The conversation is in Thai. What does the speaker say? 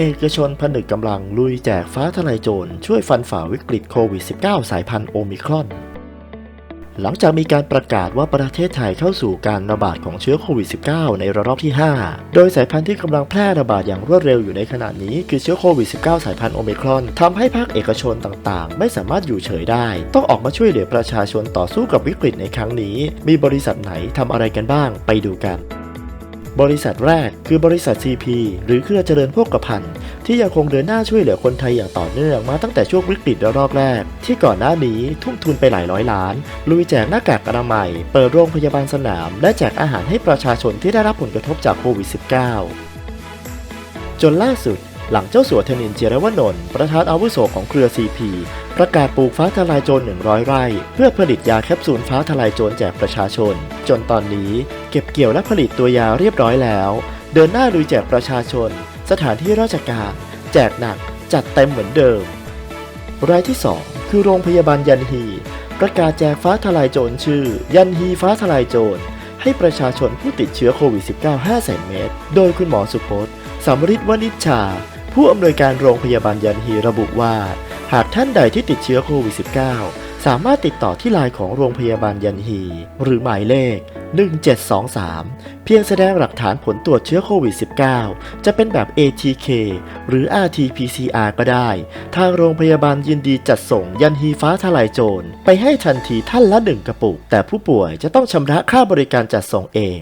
เอกชนผนึกกำลังลุยแจกฟ้าทลายโจรช่วยฟันฝ่าวิกฤตโควิด -19 สายพันธุ์โอมิครอน หลังจากมีการประกาศว่าประเทศไทยเข้าสู่การระบาดของเชื้อโควิด -19 ในระลอกที่ 5 โดยสายพันธุ์ที่กำลังแพร่ระบาดอย่างรวดเร็วอยู่ในขณะนี้คือเชื้อโควิด -19 สายพันธุ์โอมิครอนทำให้ภาคเอกชนต่างๆ ไม่สามารถอยู่เฉยได้ ต้องออกมาช่วยเหลือประชาชนต่อสู้กับวิกฤตในครั้งนี้ มีบริษัทไหนทำอะไรกันบ้าง ไปดูกัน บริษัทแรกคือบริษัท CP หรือเครือเจริญโภคภัณฑ์ที่ยังคงเดินหน้าช่วยเหลือคนไทยอย่างต่อเนื่องมาตั้งแต่ช่วงวิกฤตระลอกแรก ที่ก่อนหน้านี้ทุ่มทุนไปหลายร้อยล้าน ลุยแจกหน้ากากอนามัย เปิดโรงพยาบาลสนาม และแจกอาหารให้ประชาชนที่ได้รับผลกระทบจากโควิด -19 จนล่าสุดหลังเจ้าสัวเทนินเจรวนนท์ประธานอาวุโสของเครือ CP ประกาศปลูกฟ้าทลายโจร 100 ไร่ เพื่อผลิตยาแคปซูลฟ้าทลายโจรแจกประชาชน จนตอนนี้เก็บเกี่ยวและผลิตตัวยาเรียบร้อยแล้ว เดินหน้าลุยแจกประชาชน สถานที่ราชการ แจกหนัก จัดเต็มเหมือนเดิม รายที่ 2 คือโรงพยาบาลยันฮี ประกาศแจกฟ้าทลายโจรชื่อ ยันฮีฟ้าทลายโจรให้ประชาชนผู้ติดเชื้อโควิด -19 5แสนเมตร โดยคุณหมอสุพจน์สำริดวณิชชา ผู้อำนวยการโรงพยาบาลยันฮีระบุว่า หากท่านใดที่ติดเชื้อโควิด -19 สามารถติดต่อที่ไลน์ของโรงพยาบาลยันฮี หรือหมายเลข 1723 เพียงแสดงหลักฐานผลตรวจเชื้อโควิด -19 จะเป็นแบบ ATK หรือ RT-PCR ก็ได้ ทางโรงพยาบาลยินดีจัดส่งยันฮีฟ้าทลายโจร ไปให้ทันทีท่านละหนึ่งกระปุก แต่ผู้ป่วยจะต้องชำระค่าบริการจัดส่งเอง